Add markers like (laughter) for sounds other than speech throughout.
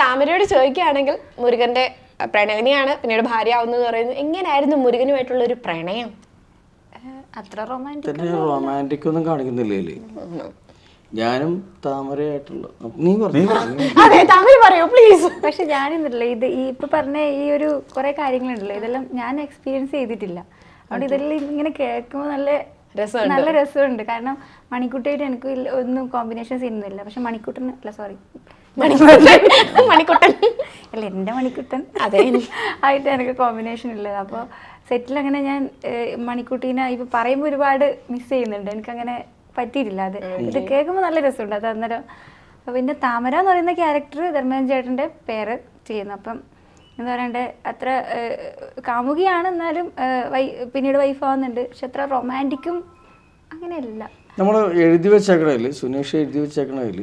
താമരയോട് ചോദിക്കുകയാണെങ്കിൽ മുരുകന്റെ പ്രണയനിയാണ് പിന്നീട് ഭാര്യ ആവുന്നത് പറയുന്നത്. എങ്ങനെയായിരുന്നു മുരുകനുമായിട്ടുള്ള ഒരു പ്രണയം അത്ര റൊമാന്റിക് റൊമാന്റിക് ഒന്നും കാണിക്കുന്നില്ലേ ഞാനും താമരയായിട്ടുള്ള നീ അതെ താമര പറയൂ പ്ലീസ് പക്ഷെ ഞാനിന്നില്ല ഇത് ഈ ഇപ്പൊ പറഞ്ഞ ഈ ഒരു കുറെ കാര്യങ്ങളുണ്ടല്ലോ. ഇതെല്ലാം ഞാൻ എക്സ്പീരിയൻസ് ചെയ്തിട്ടില്ല. അതുകൊണ്ട് ഇതെല്ലാം ഇങ്ങനെ കേൾക്കുമ്പോൾ നല്ല. നല്ല രസമുണ്ട്. കാരണം മണിക്കുട്ടിയായിട്ട് എനിക്ക് ഒന്നും കോമ്പിനേഷൻ ചെയ്യുന്നില്ല പക്ഷെ മണിക്കുട്ടൻ അല്ല സോറി മണിക്കുട്ടൻ. (laughs) മണിക്കുട്ടൻ. അല്ല എന്റെ മണിക്കുട്ടൻ. അതെ. ആയിട്ട് എനിക്ക് കോമ്പിനേഷൻ ഉള്ളത് അപ്പോൾ സെറ്റിൽ അങ്ങനെ ഞാൻ മണിക്കുട്ടീനെ ഇപ്പൊ പറയുമ്പോൾ ഒരുപാട് മിസ് ചെയ്യുന്നുണ്ട്. എനിക്കങ്ങനെ പറ്റിയിട്ടില്ല. അത് ഇത് കേൾക്കുമ്പോൾ നല്ല രസമുണ്ട്. അത് അന്നേരം പിന്നെ താമര എന്ന് പറയുന്ന ക്യാരക്ടർ ധർമ്മജൻ ചേട്ടന്റെ പേര് ചെയ്യുന്നു. അപ്പം എന്താ പറയണ്ടേ. അത്ര കാമുകിയാണ് എന്നാലും പിന്നീട് വൈഫ് ആവുന്നുണ്ട്. പക്ഷെ അത്ര റൊമാന്റിക്കും അങ്ങനെയല്ല. നമ്മൾ എഴുതി വെച്ചേക്കണതിൽ സുനീഷ് എഴുതി വെച്ചേക്കണതിൽ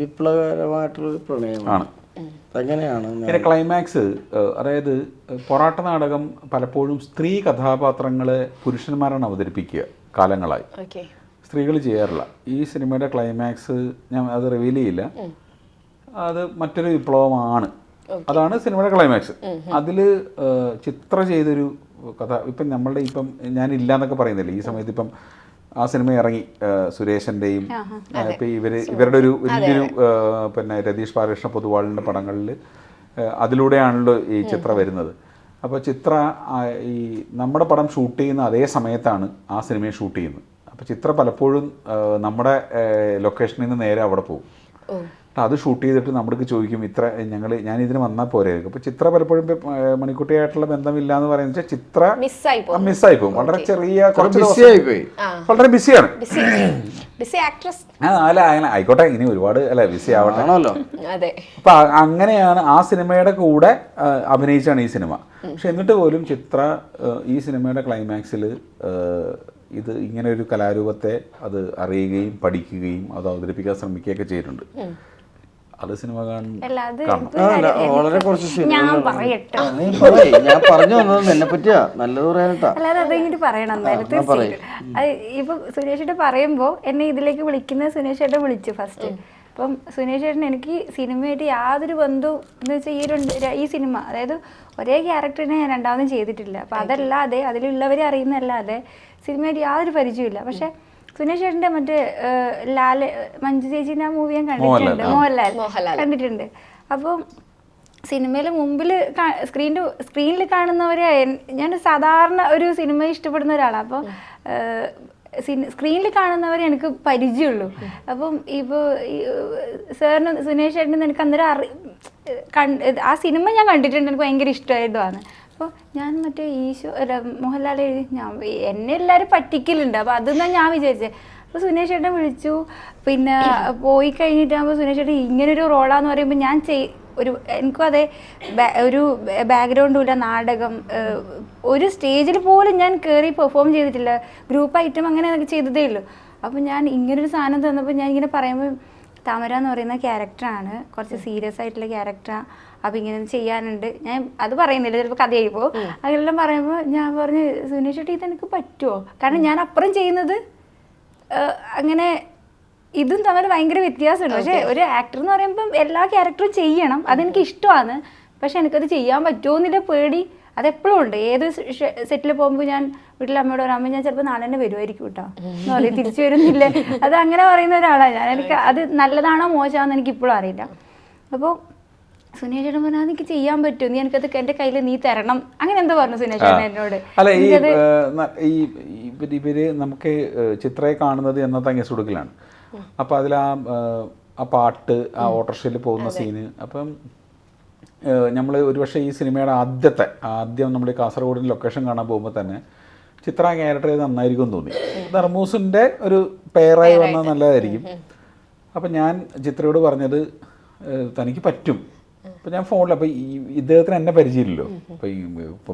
വിപ്ലവകരമായിട്ടുള്ള പ്രണയമാണ്. അതെങ്ങനെയാണ്? പിന്നെ ക്ലൈമാക്സ് അതായത് പൊറാട്ട നാടകം പലപ്പോഴും സ്ത്രീ കഥാപാത്രങ്ങളെ പുരുഷന്മാരാണ് അവതരിപ്പിക്കുക കാലങ്ങളായി. ഓക്കെ സ്ത്രീകൾ ചെയ്യാറില്ല. ഈ സിനിമയുടെ ക്ലൈമാക്സ് ഞാൻ അത് റിവീൽ ചെയ്യില്ല. അത് മറ്റൊരു വിപ്ലവമാണ്. അതാണ് സിനിമയുടെ ക്ലൈമാക്സ് അതിൽ ചിത്ര ചെയ്തൊരു കഥ. ഇപ്പം നമ്മളുടെ ഇപ്പം ഞാനില്ല എന്നൊക്കെ പറയുന്നില്ല? ഈ സമയത്ത് ഇപ്പം ആ സിനിമ ഇറങ്ങി സുരേഷന്റെയും സുരേഷന്റെയും ഇപ്പം ഇവർ ഇവരുടെ ഒരു വലിയൊരു പിന്നെ രതീഷ് ബാലകൃഷ്ണ പൊതുവാളിന്റെ പടങ്ങളിൽ അതിലൂടെയാണല്ലോ ഈ ചിത്ര വരുന്നത്. അപ്പോൾ ചിത്ര ഈ നമ്മുടെ പടം ഷൂട്ട് ചെയ്യുന്ന അതേ സമയത്താണ് ആ സിനിമയെ ഷൂട്ട് ചെയ്യുന്നത്. അപ്പോൾ ചിത്ര പലപ്പോഴും നമ്മുടെ ലൊക്കേഷനിൽ നിന്ന് നേരെ അവിടെ പോകും. അത് ഷൂട്ട് ചെയ്തിട്ട് നമ്മൾക്ക് ചോദിക്കും ഇത്ര ഞങ്ങൾ ഞാൻ ഇതിന് വന്നാൽ പോരെ? അപ്പോൾ ചിത്ര പലപ്പോഴും മണിക്കുട്ടിയായിട്ടുള്ള ബന്ധമില്ല എന്ന് പറയുന്നത് വെച്ചാൽ ചിത്ര മിസ്സായി പോകും. വളരെ ചെറിയ കുറച്ച് വളരെ ബിസിയാണ് അല്ല അങ്ങനെ ആയിക്കോട്ടെ ഇനി ഒരുപാട് അല്ല ബിസി ആവട്ടെ. ആണല്ലോ. അതെ. അപ്പൊ അങ്ങനെയാണ് ആ സിനിമയുടെ കൂടെ അഭിനയിച്ചാണ് ഈ സിനിമ. പക്ഷെ എന്നിട്ട് പോലും ചിത്ര ഈ സിനിമയുടെ ക്ലൈമാക്സിൽ ഇത് ഇങ്ങനെ ഒരു കലാരൂപത്തെ അത് അറിയുകയും പഠിക്കുകയും അത് അവതരിപ്പിക്കാൻ ശ്രമിക്കുകയൊക്കെ ചെയ്തിട്ടുണ്ട്. അത് സിനിമ വളരെ കുറച്ച് ഞാൻ. പറയട്ടെ. നീ പറയ്. ഞാൻ പറഞ്ഞു വന്നത് നിന്നെ പറ്റിയാ. നല്ലത് പറയാനട്ടാ. അല്ലാതെ അതെങ്കിലും പറയണം എന്തായാലും എന്നാ. തീർച്ചയായിട്ടും. ഇപ്പൊ സുരേഷ് ഏട്ടൻ പറയുമ്പോ എന്നെ ഇതിലേക്ക് വിളിക്കുന്ന സുനേഷ് ഏട്ടൻ വിളിച്ചു ഫസ്റ്റ് അപ്പം സുനേഷ് ഏട്ടൻ എനിക്ക് സിനിമയായിട്ട് യാതൊരു ബന്ധവും എന്ന് വെച്ചാൽ ഈ രണ്ട് ഈ സിനിമ അതായത് ഒരേ ക്യാരക്ടറിനെ ഞാൻ രണ്ടാമതും ചെയ്തിട്ടില്ല. അപ്പൊ അതല്ലാതെ അതിലുള്ളവരെ അറിയുന്നതല്ലാതെ സിനിമയായിട്ട് യാതൊരു പരിചയമില്ല പക്ഷെ സുനേഷ് ചേട്ടന്റെ മറ്റേ ലാൽ മഞ്ജു ചേച്ചിന്റെ ആ മൂവി ഞാൻ കണ്ടിട്ടുണ്ട്. മോഹൻലാൽ. മോഹൻലാൽ. കണ്ടിട്ടുണ്ട്. അപ്പം സിനിമയിൽ മുമ്പിൽ സ്ക്രീനിൽ സ്ക്രീനിൽ കാണുന്നവരെ ഞാൻ സാധാരണ ഒരു സിനിമ ഇഷ്ടപ്പെടുന്ന ഒരാളാണ് അപ്പോൾ സ്ക്രീനിൽ കാണുന്നവരെ എനിക്ക് പരിചയമുള്ളൂ. അപ്പം ഇപ്പോൾ സാറിന് സുനേഷ് ചേട്ടൻ എനിക്ക് അന്നേരം അറി കണ്ട് ആ സിനിമ ഞാൻ കണ്ടിട്ടുണ്ട്. എനിക്ക് ഭയങ്കര ഇഷ്ടമായതുമാണ്. അപ്പോൾ ഞാൻ മറ്റേ ഈശോ മോഹൻലാൽ എഴുതി ഞാൻ എന്നെ എല്ലാവരും പറ്റിക്കലുണ്ട്. അപ്പോൾ അതൊന്നും ഞാൻ വിചാരിച്ചത് അപ്പോൾ സുനേഷ് ചേട്ടൻ വിളിച്ചു. പിന്നെ പോയി കഴിഞ്ഞിട്ടാകുമ്പോൾ സുനേഷ് ചേട്ടൻ ഇങ്ങനൊരു റോളാന്ന് പറയുമ്പോൾ ഞാൻ ചെയ് ഒരു എനിക്കും അതെ ഒരു ബാക്ക്ഗ്രൗണ്ടും ഇല്ല നാടകം ഒരു സ്റ്റേജിൽ പോലും ഞാൻ കയറി പെർഫോം ചെയ്തിട്ടില്ല. ഗ്രൂപ്പ് ഐറ്റം അങ്ങനെ ചെയ്തതേ ഉള്ളൂ. അപ്പോൾ ഞാൻ ഇങ്ങനൊരു സാധനം തന്നപ്പോൾ ഞാൻ ഇങ്ങനെ പറയുമ്പോൾ താമര എന്ന് പറയുന്ന ക്യാരക്ടറാണ് കുറച്ച് സീരിയസ് ആയിട്ടുള്ള ക്യാരക്ടറാണ് അപ്പൊ ഇങ്ങനെ ചെയ്യാനുണ്ട്. ഞാൻ അത് പറയുന്നില്ല ചിലപ്പോൾ കഥയായിപ്പോൾ അതെല്ലാം പറയുമ്പോൾ ഞാൻ പറഞ്ഞു സുനീഷ് ചേട്ടി ഇത് എനിക്ക് പറ്റുമോ കാരണം ഞാൻ അപ്പുറം ചെയ്യുന്നത് അങ്ങനെ ഇതും തമ്മിൽ ഭയങ്കര വ്യത്യാസമുണ്ട്. പക്ഷേ ഒരു ആക്ടർ എന്ന് പറയുമ്പം എല്ലാ ക്യാരക്ടറും ചെയ്യണം. അതെനിക്ക് ഇഷ്ടമാണ്. പക്ഷെ എനിക്കത് ചെയ്യാൻ പറ്റുമോ എന്നില്ല പേടി. അതെപ്പോഴും ഉണ്ട്. ഏത് സെറ്റിൽ പോകുമ്പോൾ ഞാൻ വീട്ടിൽ അമ്മയോട് അമ്മ ഞാൻ ചിലപ്പോൾ നാളെ തന്നെ വരുമായിരിക്കും കേട്ടോ എന്ന് പറയും തിരിച്ചു വരുന്നില്ല. അത് അങ്ങനെ പറയുന്ന ഒരാളാണ് ഞാൻ. എനിക്ക് അത് നല്ലതാണോ മോശമാണെന്ന് എനിക്ക് ഇപ്പോഴും അറിയില്ല. അപ്പോൾ സുനേഷ് ചേട്ടൻ പറഞ്ഞാൽ എനിക്ക് ചെയ്യാൻ പറ്റും. നീ എനിക്കത് എന്റെ കയ്യിൽ നീ തരണം. അങ്ങനെ എന്തോ പറഞ്ഞു സുനേഷ് ചേട്ടൻ എന്നോട്. അല്ല ഈ ഇവർ നമുക്ക് ചിത്രയെ കാണുന്നത് എന്ന അങ്ങനെ കൊടുക്കലാണ് അപ്പൊ അതിൽ ആ പാട്ട് ആ ഓട്ടോറിക്ഷയിൽ പോകുന്ന സീന്. അപ്പം നമ്മൾ ഒരുപക്ഷെ ഈ സിനിമയുടെ ആദ്യത്തെ ആദ്യം നമ്മൾ കാസർഗോഡിന്റെ ലൊക്കേഷൻ കാണാൻ പോകുമ്പോൾ തന്നെ ചിത്ര ക്യാരക്ടർ ചെയ്ത് നന്നായിരിക്കും എന്ന് തോന്നി. ധർമ്മൂസിന്റെ ഒരു പെയറായി വന്നാൽ നല്ലതായിരിക്കും. അപ്പം ഞാൻ ചിത്രയോട് പറഞ്ഞത് തനിക്ക് പറ്റും. അപ്പം ഞാൻ ഫോണിൽ അപ്പം ഈ ഇദ്ദേഹത്തിന് എന്നെ പരിചയമില്ലല്ലോ. അപ്പം ഈ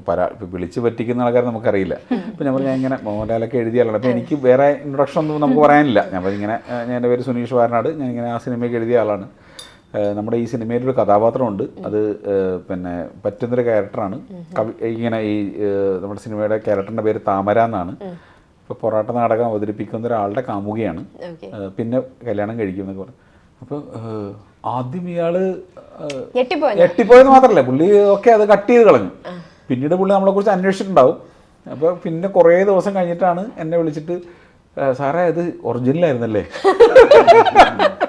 പരാ വിളിച്ച് പറ്റിക്കുന്ന ആൾക്കാരെ നമുക്കറിയില്ല. അപ്പം ഞാൻ പറഞ്ഞു ഞാൻ ഇങ്ങനെ മോഹൻലാലൊക്കെ എഴുതിയ ആളാണ് അപ്പം എനിക്ക് വേറെ ഇൻട്രൊഡക്ഷൻ ഒന്നും നമുക്ക് പറയാനില്ല. ഞാൻ ഇങ്ങനെ ഞാൻ എന്റെ പേര് സുനീഷ് വാരനാട്. ഞാൻ ഇങ്ങനെ ആ സിനിമയ്ക്ക് എഴുതിയ ആളാണ്. നമ്മുടെ ഈ സിനിമയിലൊരു കഥാപാത്രമുണ്ട്. അത് പിന്നെ പറ്റുന്നൊരു ക്യാരക്ടറാണ്. കവി ഇങ്ങനെ ഈ നമ്മുടെ സിനിമയുടെ ക്യാരക്ടറിന്റെ പേര് താമര എന്നാണ്. ഇപ്പോൾ പൊറാട്ട നാടകം അവതരിപ്പിക്കുന്ന ഒരാളുടെ കാമുകയാണ്. പിന്നെ കല്യാണം കഴിക്കും എന്നൊക്കെ പറഞ്ഞു അപ്പോൾ ആദ്യം ഇയാൾ ഞെട്ടിപ്പോയെന്ന്? മാത്രമല്ല പുള്ളി ഒക്കെ അത് കട്ട് ചെയ്ത് കളഞ്ഞു. പിന്നീട് പുള്ളി നമ്മളെ കുറിച്ച് അന്വേഷിച്ചിട്ടുണ്ടാവും. അപ്പോൾ പിന്നെ കുറേ ദിവസം കഴിഞ്ഞിട്ടാണ് എന്നെ വിളിച്ചിട്ട് "ഏ, സാറേ അത് ഒറിജിനലായിരുന്നല്ലേ (laughs)